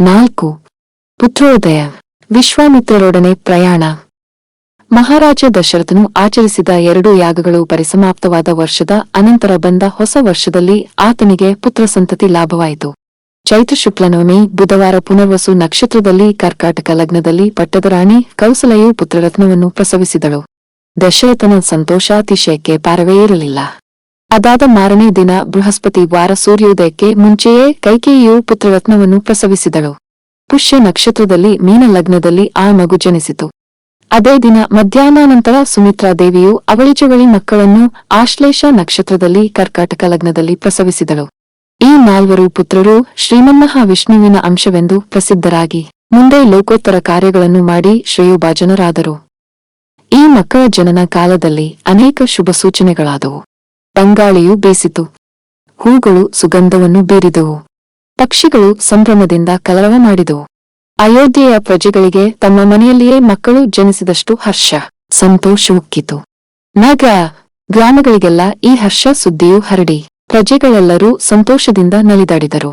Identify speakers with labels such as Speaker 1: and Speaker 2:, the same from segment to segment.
Speaker 1: ನಾಲ್ಕು. ಪುತ್ರೋದಯ. ವಿಶ್ವಾಮಿತ್ರರೊಡನೆ ಪ್ರಯಾಣ. ಮಹಾರಾಜ ದಶರಥನು ಆಚರಿಸಿದ ಎರಡು ಯಾಗಗಳು ಪರಿಸಮಾಪ್ತವಾದ ವರ್ಷದ ಅನಂತರ ಬಂದ ಹೊಸ ವರ್ಷದಲ್ಲಿ ಆತನಿಗೆ ಪುತ್ರ ಸಂತತಿ ಲಾಭವಾಯಿತು. ಚೈತ್ರ ಶುಕ್ಲನವಮಿ, ಬುಧವಾರ ಪುನರ್ವಸು ನಕ್ಷತ್ರದಲ್ಲಿ ಕರ್ಕಾಟಕ ಲಗ್ನದಲ್ಲಿ ಪಟ್ಟದ ರಾಣಿ ಕೌಸಲೆಯು ಪುತ್ರರತ್ನವನ್ನು ಪ್ರಸವಿಸಿದಳು. ದಶರಥನ ಸಂತೋಷಾತಿಶಯಕ್ಕೆ ಪಾರವೇ ಇರಲಿಲ್ಲ. ಅದಾದ ಮಾರನೇ ದಿನ ಬೃಹಸ್ಪತಿ ವಾರ ಸೂರ್ಯೋದಯಕ್ಕೆ ಮುಂಚೆಯೇ ಕೈಕೇಯಿಯು ಪುತ್ರರತ್ನವನ್ನು ಪ್ರಸವಿಸಿದಳು. ಪುಷ್ಯ ನಕ್ಷತ್ರದಲ್ಲಿ ಮೀನ ಲಗ್ನದಲ್ಲಿ ಆ ಮಗು ಜನಿಸಿತು. ಅದೇ ದಿನ ಮಧ್ಯಾಹ್ನಾನಂತರ ಸುಮಿತ್ರಾ ದೇವಿಯು ಅವಳಿಜವಳಿ ಮಕ್ಕಳನ್ನು ಆಶ್ಲೇಷ ನಕ್ಷತ್ರದಲ್ಲಿ ಕರ್ಕಾಟಕ ಲಗ್ನದಲ್ಲಿ ಪ್ರಸವಿಸಿದಳು. ಈ ನಾಲ್ವರು ಪುತ್ರರು ಶ್ರೀಮನ್ಮಹಾವಿಷ್ಣುವಿನ ಅಂಶವೆಂದು ಪ್ರಸಿದ್ಧರಾಗಿ ಮುಂದೆ ಲೋಕೋತ್ತರ ಕಾರ್ಯಗಳನ್ನು ಮಾಡಿ ಶ್ರೇಯೋಭಾಜನರಾದರು. ಈ ಮಕ್ಕಳ ಜನನ ಕಾಲದಲ್ಲಿ ಅನೇಕ ಶುಭ ಸೂಚನೆಗಳಾದವು ತಂಗಾಳಿಯು ಬೇಸಿತು ಹೂಗಳು ಸುಗಂಧವನ್ನು ಬೀರಿದವು. ಪಕ್ಷಿಗಳು ಸಂಭ್ರಮದಿಂದ ಕಲರವ ಮಾಡಿದವು. ಅಯೋಧ್ಯೆಯ ಪ್ರಜೆಗಳಿಗೆ ತಮ್ಮ ಮನೆಯಲ್ಲಿಯೇ ಮಕ್ಕಳು ಜನಿಸಿದಷ್ಟು ಹರ್ಷ, ಸಂತೋಷವುಕ್ಕಿತು. ನಗರ ಗ್ರಾಮಗಳಿಗೆಲ್ಲ ಈ ಹರ್ಷ ಸುದ್ದಿಯು ಹರಡಿ. ಪ್ರಜೆಗಳೆಲ್ಲರೂ ಸಂತೋಷದಿಂದ ನಲಿದಾಡಿದರು.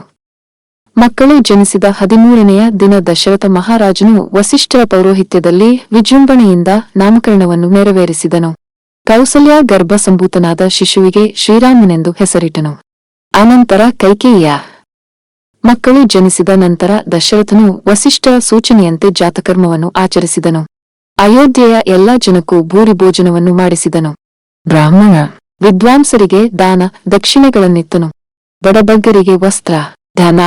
Speaker 1: ಮಕ್ಕಳು ಜನಿಸಿದ ಹದಿಮೂರನೆಯ ದಿನ ದಶರಥ ಮಹಾರಾಜನು ವಸಿಷ್ಠರ ಪೌರೋಹಿತ್ಯದಲ್ಲಿ ವಿಜೃಂಭಣೆಯಿಂದ ನಾಮಕರಣವನ್ನು ನೆರವೇರಿಸಿದನು. ಕೌಸಲ್ಯ ಗರ್ಭಸಂಭೂತನಾದ ಶಿಶುವಿಗೆ ಶ್ರೀರಾಮನೆಂದು ಹೆಸರಿಟ್ಟನು. ಅನಂತರ ಕೈಕೇಯ. ಮಕ್ಕಳು ಜನಿಸಿದ ನಂತರ ದಶರಥನು ವಸಿಷ್ಠರ ಸೂಚನೆಯಂತೆ ಜಾತಕರ್ಮವನ್ನು ಆಚರಿಸಿದನು. ಅಯೋಧ್ಯೆಯ ಎಲ್ಲಾ ಜನಕ್ಕೂ ಭೂರಿ ಭೋಜನವನ್ನು ಮಾಡಿಸಿದನು. ಬ್ರಾಹ್ಮಣ ವಿದ್ವಾಂಸರಿಗೆ ದಾನ, ದಕ್ಷಿಣೆಗಳನ್ನಿತ್ತನು. ಬಡಬಗ್ಗರಿಗೆ ವಸ್ತ್ರ, ಧನ,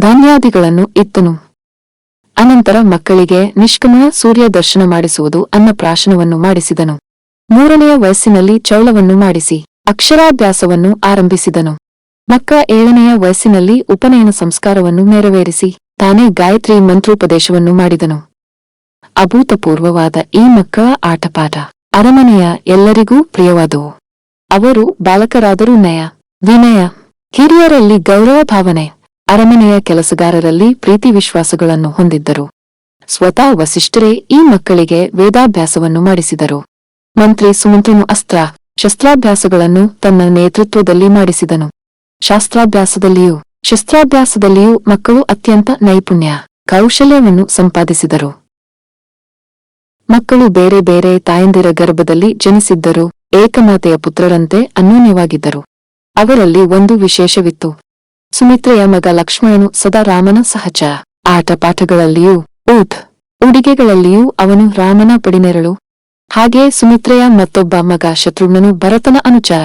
Speaker 1: ಧಾನ್ಯಾದಿಗಳನ್ನು ಇತ್ತನು. ಅನಂತರ ಮಕ್ಕಳಿಗೆ ನಿಷ್ಕಮ ಸೂರ್ಯ ದರ್ಶನ ಮಾಡಿಸುವುದು ಅನ್ನಪ್ರಾಶನವನ್ನು ಮಾಡಿಸಿದನು. ಮೂರನೆಯ ವಯಸ್ಸಿನಲ್ಲಿ ಚೌಳವನ್ನು ಮಾಡಿಸಿ, ಅಕ್ಷರಾಭ್ಯಾಸವನ್ನು ಆರಂಭಿಸಿದನು. ಮಕ್ಕ ಏಳನೆಯ ವಯಸ್ಸಿನಲ್ಲಿ ಉಪನಯನ ಸಂಸ್ಕಾರವನ್ನು ನೆರವೇರಿಸಿ, ತಾನೇ ಗಾಯತ್ರಿ ಮಂತ್ರೋಪದೇಶವನ್ನು ಮಾಡಿದನು. ಅಭೂತಪೂರ್ವವಾದ ಈ ಮಕ್ಕಳ ಆಟಪಾಠ ಅರಮನೆಯ ಎಲ್ಲರಿಗೂ ಪ್ರಿಯವಾದವು. ಅವರು ಬಾಲಕರಾದರೂ ನಯ, ವಿನಯ, ಹಿರಿಯರಲ್ಲಿ ಗೌರವ ಭಾವನೆ, ಅರಮನೆಯ ಕೆಲಸಗಾರರಲ್ಲಿ ಪ್ರೀತಿ ವಿಶ್ವಾಸಗಳನ್ನು ಹೊಂದಿದ್ದರು. ಸ್ವತಃ ವಸಿಷ್ಠರೇ ಈ ಮಕ್ಕಳಿಗೆ ವೇದಾಭ್ಯಾಸವನ್ನು ಮಾಡಿಸಿದರು. ಮಂತ್ರಿ ಸುಮಂತ್ರನು ಅಸ್ತ್ರ, ಶಸ್ತ್ರಾಭ್ಯಾಸಗಳನ್ನು ತನ್ನ ನೇತೃತ್ವದಲ್ಲಿ ಮಾಡಿಸಿದನು. ಶಾಸ್ತ್ರಾಭ್ಯಾಸದಲ್ಲಿಯೂ, ಶಸ್ತ್ರಾಭ್ಯಾಸದಲ್ಲಿಯೂ ಮಕ್ಕಳು ಅತ್ಯಂತ ನೈಪುಣ್ಯ ಕೌಶಲ್ಯವನ್ನು ಸಂಪಾದಿಸಿದರು. ಮಕ್ಕಳು ಬೇರೆ ಬೇರೆ ತಾಯಂದಿರ ಗರ್ಭದಲ್ಲಿ ಜನಿಸಿದ್ದರು, ಏಕಮಾತೆಯ ಪುತ್ರರಂತೆ ಅನ್ಯೂನ್ಯವಾಗಿದ್ದರು ಅವರಲ್ಲಿ ಒಂದು ವಿಶೇಷವಿತ್ತು. ಸುಮಿತ್ರೆಯ ಮಗ ಲಕ್ಷ್ಮಣನು ಸದಾ ರಾಮನ ಸಹಚ ಆಟಪಾಠಗಳಲ್ಲಿಯೂ, ಊಟ್, ಉಡುಗೆಗಳಲ್ಲಿಯೂ ಅವನು ರಾಮನ ಪಡಿನೆರಳು. ಹಾಗೆ ಸುಮಿತ್ರೆಯ ಮತ್ತೊಬ್ಬ ಮಗ ಶತ್ರುಘ್ನನು ಭರತನ ಅನುಚರ.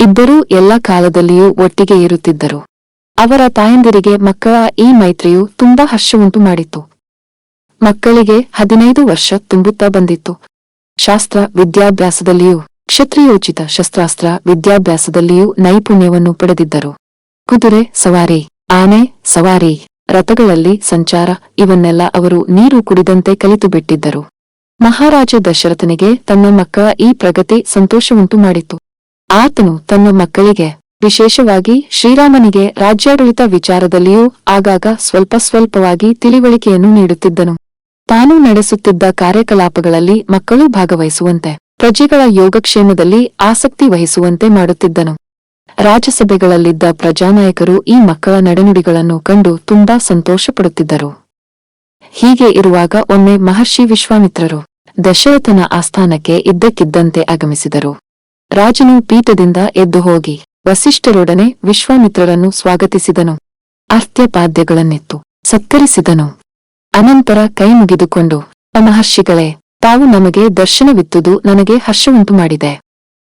Speaker 1: ಇಬ್ಬರೂ ಎಲ್ಲ ಕಾಲದಲ್ಲಿಯೂ ಒಟ್ಟಿಗೆ ಇರುತ್ತಿದ್ದರು. ಅವರ ತಾಯಂದಿರಿಗೆ ಮಕ್ಕಳ ಈ ಮೈತ್ರಿಯು ತುಂಬಾ ಹರ್ಷವುಂಟು ಮಾಡಿತು ಮಕ್ಕಳಿಗೆ ಹದಿನೈದು ವರ್ಷ ತುಂಬುತ್ತಾ ಬಂದಿತ್ತು. ಶಾಸ್ತ್ರ ವಿದ್ಯಾಭ್ಯಾಸದಲ್ಲಿಯೂ, ಕ್ಷತ್ರಿಯೋಚಿತ ಶಸ್ತ್ರಾಸ್ತ್ರ ವಿದ್ಯಾಭ್ಯಾಸದಲ್ಲಿಯೂ ನೈಪುಣ್ಯವನ್ನು ಪಡೆದಿದ್ದರು. ಕುದುರೆ ಸವಾರಿ, ಆನೆ ಸವಾರಿ, ರಥಗಳಲ್ಲಿ ಸಂಚಾರ, ಇವನ್ನೆಲ್ಲ ಅವರು ನೀರು ಕುಡಿದಂತೆ ಕಲಿತು ಬಿಟ್ಟಿದ್ದರು ಮಹಾರಾಜ ದಶರಥನಿಗೆ ತನ್ನ ಮಕ್ಕಳ ಈ ಪ್ರಗತಿ ಸಂತೋಷವುಂಟು ಮಾಡಿತು ಆತನು ತನ್ನ ಮಕ್ಕಳಿಗೆ, ವಿಶೇಷವಾಗಿ ಶ್ರೀರಾಮನಿಗೆ ರಾಜ್ಯಾಡಳಿತ ವಿಚಾರದಲ್ಲಿಯೂ ಆಗಾಗ ಸ್ವಲ್ಪ ಸ್ವಲ್ಪವಾಗಿ ತಿಳಿವಳಿಕೆಯನ್ನು ನೀಡುತ್ತಿದ್ದನು. ತಾನು ನಡೆಸುತ್ತಿದ್ದ ಕಾರ್ಯಕಲಾಪಗಳಲ್ಲಿ ಮಕ್ಕಳು ಭಾಗವಹಿಸುವಂತೆ, ಪ್ರಜೆಗಳ ಯೋಗಕ್ಷೇಮದಲ್ಲಿ ಆಸಕ್ತಿ ವಹಿಸುವಂತೆ ಮಾಡುತ್ತಿದ್ದನು. ರಾಜಸಭೆಗಳಲ್ಲಿದ್ದ ಪ್ರಜಾನಾಯಕರು ಈ ಮಕ್ಕಳ ನಡೆನುಡಿಗಳನ್ನು ಕಂಡು ತುಂಬಾ ಸಂತೋಷಪಡುತ್ತಿದ್ದರು. ಹೀಗೆ ಇರುವಾಗ ಒಮ್ಮೆ ಮಹರ್ಷಿ ವಿಶ್ವಾಮಿತ್ರರು ದಶರಥನ ಆಸ್ಥಾನಕ್ಕೆ ಇದ್ದಕ್ಕಿದ್ದಂತೆ ಆಗಮಿಸಿದರು. ರಾಜನು ಪೀಠದಿಂದ ಎದ್ದು ಹೋಗಿ ವಸಿಷ್ಠರೊಡನೆ ವಿಶ್ವಾಮಿತ್ರರನ್ನು ಸ್ವಾಗತಿಸಿದನು. ಅರ್ಥ್ಯಪಾದ್ಯಗಳನ್ನಿತ್ತು ಸತ್ಕರಿಸಿದನು. ಅನಂತರ ಕೈ ಮುಗಿದುಕೊಂಡು ಮಹರ್ಷಿಗಳೇ ತಾವು ನಮಗೆ ದರ್ಶನವಿತ್ತುದು ನನಗೆ ಹರ್ಷವುಂಟು ಮಾಡಿದೆ.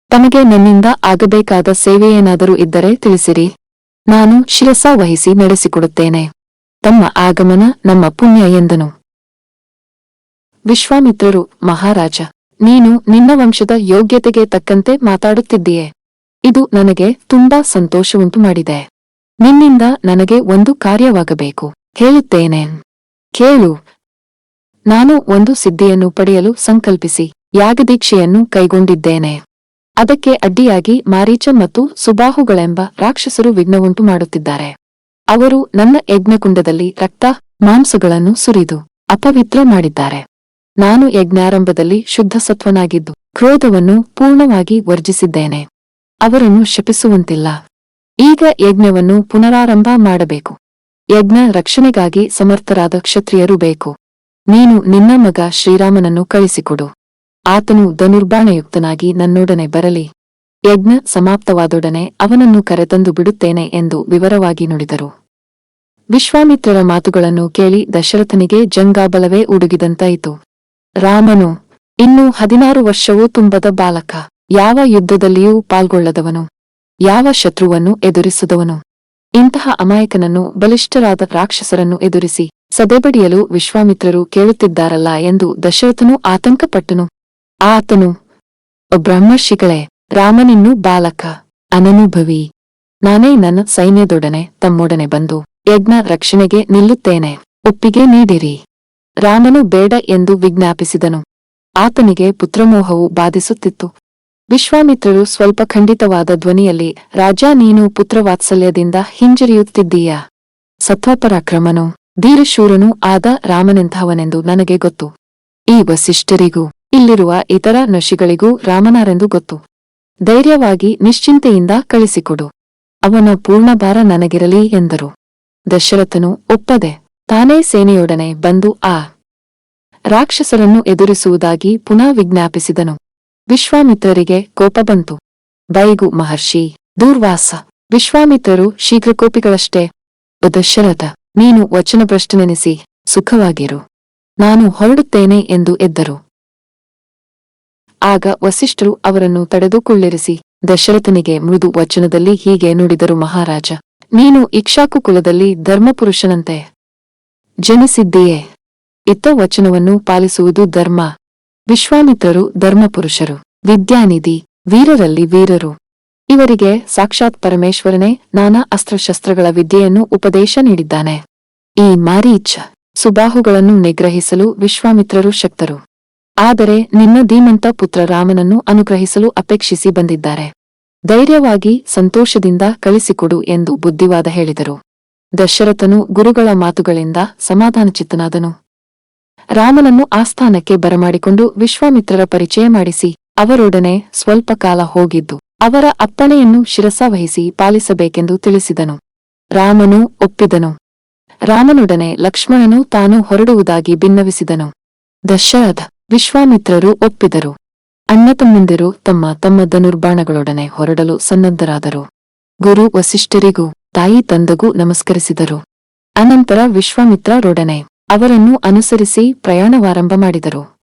Speaker 1: ತಮಗೆ ನನ್ನಿಂದ ಆಗಬೇಕಾದ ಸೇವೆಯೇನಾದರೂ ಇದ್ದರೆ ತಿಳಿಸಿರಿ. ನಾನು ಶಿರಸ ವಹಿಸಿ ನಡೆಸಿಕೊಡುತ್ತೇನೆ. ತಮ್ಮ ಆಗಮನ ನಮ್ಮ ಪುಣ್ಯ ಎಂದನು. ವಿಶ್ವಾಮಿತ್ರರು, ಮಹಾರಾಜ, ನೀನು ನಿನ್ನ ವಂಶದ ಯೋಗ್ಯತೆಗೆ ತಕ್ಕಂತೆ ಮಾತಾಡುತ್ತಿದ್ದೀಯೆ. ಇದು ನನಗೆ ತುಂಬಾ ಸಂತೋಷವುಂಟು ಮಾಡಿದೆ. ನಿನ್ನಿಂದ ನನಗೆ ಒಂದು ಕಾರ್ಯವಾಗಬೇಕು. ಹೇಳುತ್ತೇನೆ. ಕೇಳು. ನಾನು ಒಂದು ಸಿದ್ಧಿಯನ್ನು ಪಡೆಯಲು ಸಂಕಲ್ಪಿಸಿ, ಯಾಗದೀಕ್ಷೆಯನ್ನು ಕೈಗೊಂಡಿದ್ದೇನೆ. ಅದಕ್ಕೆ ಅಡ್ಡಿಯಾಗಿ ಮಾರೀಚ ಮತ್ತು ಸುಬಾಹುಗಳೆಂಬ ರಾಕ್ಷಸರು ವಿಘ್ನವುಂಟು ಮಾಡುತ್ತಿದ್ದಾರೆ. ಅವರು ನನ್ನ ಯಜ್ಞಕುಂಡದಲ್ಲಿ ರಕ್ತ, ಮಾಂಸಗಳನ್ನು ಸುರಿದು ಅಪವಿತ್ರ ಮಾಡಿದ್ದಾರೆ. ನಾನು ಯಜ್ಞಾರಂಭದಲ್ಲಿ ಶುದ್ಧ ಸತ್ವನಾಗಿದ್ದು, ಕ್ರೋಧವನ್ನು ಪೂರ್ಣವಾಗಿ ವರ್ಜಿಸಿದ್ದೇನೆ. ಅವರನ್ನು ಶಪಿಸುವಂತಿಲ್ಲ. ಈಗ ಯಜ್ಞವನ್ನು ಪುನರಾರಂಭ ಮಾಡಬೇಕು. ಯಜ್ಞ ರಕ್ಷಣೆಗಾಗಿ ಸಮರ್ಥರಾದ ಕ್ಷತ್ರಿಯರು ಬೇಕು. ನೀನು ನಿನ್ನ ಮಗ ಶ್ರೀರಾಮನನ್ನು ಕಳಿಸಿಕೊಡು. ಆತನು ಧನುರ್ಬಾಣಯುಕ್ತನಾಗಿ ನನ್ನೊಡನೆ ಬರಲಿ. ಯಜ್ಞ ಸಮಾಪ್ತವಾದೊಡನೆ ಅವನನ್ನು ಕರೆತಂದು ಬಿಡುತ್ತೇನೆ ಎಂದು ವಿವರವಾಗಿ ನುಡಿದರು. ವಿಶ್ವಾಮಿತ್ರರ ಮಾತುಗಳನ್ನು ಕೇಳಿ ದಶರಥನಿಗೆ ಜಂಗಾಬಲವೇ ಉಡುಗಿದಂತಾಯಿತು. ರಾಮನು, ಇನ್ನು ಹದಿನಾರು ವರ್ಷವೂ ತುಂಬದ ಬಾಲಕ, ಯಾವ ಯುದ್ಧದಲ್ಲಿಯೂ ಪಾಲ್ಗೊಳ್ಳದವನು, ಯಾವ ಶತ್ರುವನ್ನು ಎದುರಿಸದವನು. ಇಂತಹ ಅಮಾಯಕನನ್ನು ಬಲಿಷ್ಠರಾದ ರಾಕ್ಷಸರನ್ನು ಎದುರಿಸಿ ಸದೆಬಡಿಯಲು ವಿಶ್ವಾಮಿತ್ರರು ಕೇಳುತ್ತಿದ್ದಾರಲ್ಲ ಎಂದು ದಶರಥನು ಆತಂಕಪಟ್ಟನು. ಆತನು "ಓ ಬ್ರಹ್ಮರ್ಷಿಗಳೇ, ರಾಮನಿನ್ನೂ ಬಾಲಕ, ಅನನುಭವಿ, ನಾನೇ ನನ್ನ ಸೈನ್ಯದೊಡನೆ ತಮ್ಮೊಡನೆ ಬಂದು ಯಜ್ಞ ರಕ್ಷಣೆಗೆ ನಿಲ್ಲುತ್ತೇನೆ, ಒಪ್ಪಿಗೆ ನೀಡಿರಿ. ರಾಮನು ಬೇಡ ಎಂದು ವಿಜ್ಞಾಪಿಸಿದನು. ಆತನಿಗೆ ಪುತ್ರಮೋಹವು ಬಾಧಿಸುತ್ತಿತ್ತು. ವಿಶ್ವಾಮಿತ್ರರು ಸ್ವಲ್ಪ ಖಂಡಿತವಾದ ಧ್ವನಿಯಲ್ಲಿ, ರಾಜ, ನೀನು ಪುತ್ರವಾತ್ಸಲ್ಯದಿಂದ ಹಿಂಜರಿಯುತ್ತಿದ್ದೀಯಾ? ಸತ್ವಪರಾಕ್ರಮನು ಧೀರಶೂರನೂ ಆದ ರಾಮನೆಂಥವನೆಂದು ನನಗೆ ಗೊತ್ತು. ಈ ವಸಿಷ್ಠರಿಗೂ, ಇಲ್ಲಿರುವ ಇತರ ನಶಿಗಳಿಗೂ ರಾಮನಾರೆಂದು ಗೊತ್ತು. ಧೈರ್ಯವಾಗಿ ನಿಶ್ಚಿಂತೆಯಿಂದ ಕಳಿಸಿಕೊಡು. ಅವನ ಪೂರ್ಣಭಾರ ನನಗಿರಲಿ ಎಂದರು. ದಶರಥನು ಒಪ್ಪದೆ ತಾನೇ ಸೇನೆಯೊಡನೆ ಬಂದು ಆ ರಾಕ್ಷಸರನ್ನು ಎದುರಿಸುವುದಾಗಿ ಪುನಃ ವಿಜ್ಞಾಪಿಸಿದನು. ವಿಶ್ವಾಮಿತ್ರರಿಗೆ ಕೋಪ ಬಂತು. ಬೈಗು ಮಹರ್ಷಿ, ದೂರ್ವಾಸ, ವಿಶ್ವಾಮಿತ್ರರು ಶೀಘ್ರಕೋಪಿಗಳಷ್ಟೇ. ಕೋಪಿಗಳಷ್ಟೇ ದಶರಥ, ನೀನು ವಚನಭ್ರಷ್ಟನೆನಿಸಿ ಸುಖವಾಗಿರು. ನಾನು ಹೊರಡುತ್ತೇನೆ ಎಂದು ಎದ್ದರು. ಆಗ ವಸಿಷ್ಠರು ಅವರನ್ನು ತಡೆದುಕೊಳ್ಳಿರಿಸಿ ದಶರಥನಿಗೆ ಮೃದು ವಚನದಲ್ಲಿ ಹೀಗೆ ನುಡಿದರು ಮಹಾರಾಜ, ನೀನು ಇಕ್ಷಾಕು ಕುಲದಲ್ಲಿ ಧರ್ಮಪುರುಷನಂತೆ. ಜನಿಸಿದ್ದೀಯೆ? ಇತ್ತ ವಚನವನ್ನು ಪಾಲಿಸುವುದು ಧರ್ಮ. ವಿಶ್ವಾಮಿತ್ರರು ಧರ್ಮಪುರುಷರು, ವಿದ್ಯಾನಿಧಿ, ವೀರರಲ್ಲಿ ವೀರರು. ಇವರಿಗೆ ಸಾಕ್ಷಾತ್ ಪರಮೇಶ್ವರನೇ ನಾನಾ ಅಸ್ತ್ರಶಸ್ತ್ರಗಳ ವಿದ್ಯೆಯನ್ನು ಉಪದೇಶ ನೀಡಿದ್ದಾನೆ. ಈ ಮಾರೀಚ್ ಸುಬಾಹುಗಳನ್ನು ನಿಗ್ರಹಿಸಲು ವಿಶ್ವಾಮಿತ್ರರು ಶಕ್ತರು. ಆದರೆ ನಿನ್ನ ಧೀಮಂತ ಪುತ್ರ ರಾಮನನ್ನು ಅನುಗ್ರಹಿಸಲು ಅಪೇಕ್ಷಿಸಿ ಬಂದಿದ್ದಾರೆ. ಧೈರ್ಯವಾಗಿ ಸಂತೋಷದಿಂದ ಕಳಿಸಿಕೊಡು ಎಂದು ಬುದ್ಧಿವಾದ ಹೇಳಿದರು. ದಶರಥನು ಗುರುಗಳ ಮಾತುಗಳಿಂದ ಸಮಾಧಾನಚಿತ್ತನಾದನು. ರಾಮನನ್ನು ಆಸ್ಥಾನಕ್ಕೆ ಬರಮಾಡಿಕೊಂಡು ವಿಶ್ವಾಮಿತ್ರರ ಪರಿಚಯ ಮಾಡಿಸಿ, ಅವರೊಡನೆ ಸ್ವಲ್ಪ ಕಾಲ ಹೋಗಿದ್ದು, ಅವರ ಅಪ್ಪಣೆಯನ್ನು ಶಿರಸವಹಿಸಿ ಪಾಲಿಸಬೇಕೆಂದು ತಿಳಿಸಿದನು. ರಾಮನು ಒಪ್ಪಿದನು. ರಾಮನೊಡನೆ ಲಕ್ಷ್ಮಣನು ತಾನು ಹೊರಡುವುದಾಗಿ ಭಿನ್ನವಿಸಿದನು ದಶರಥ ವಿಶ್ವಾಮಿತ್ರರು ಒಪ್ಪಿದರು. ಅಣ್ಣತಮ್ಮಂದಿರು ತಮ್ಮ ತಮ್ಮ ಧನುರ್ಬಾಣಗಳೊಡನೆ ಹೊರಡಲು ಸನ್ನದ್ಧರಾದರು. ಗುರು ವಸಿಷ್ಠರಿಗೂ ತಾಯಿ ತಂದೆಗೂ ನಮಸ್ಕರಿಸಿದರು. ಅನಂತರ ವಿಶ್ವಾಮಿತ್ರರೊಡನೆ ಅವರನ್ನು ಅನುಸರಿಸಿ ಪ್ರಯಾಣವಾರಂಭ ಮಾಡಿದರು.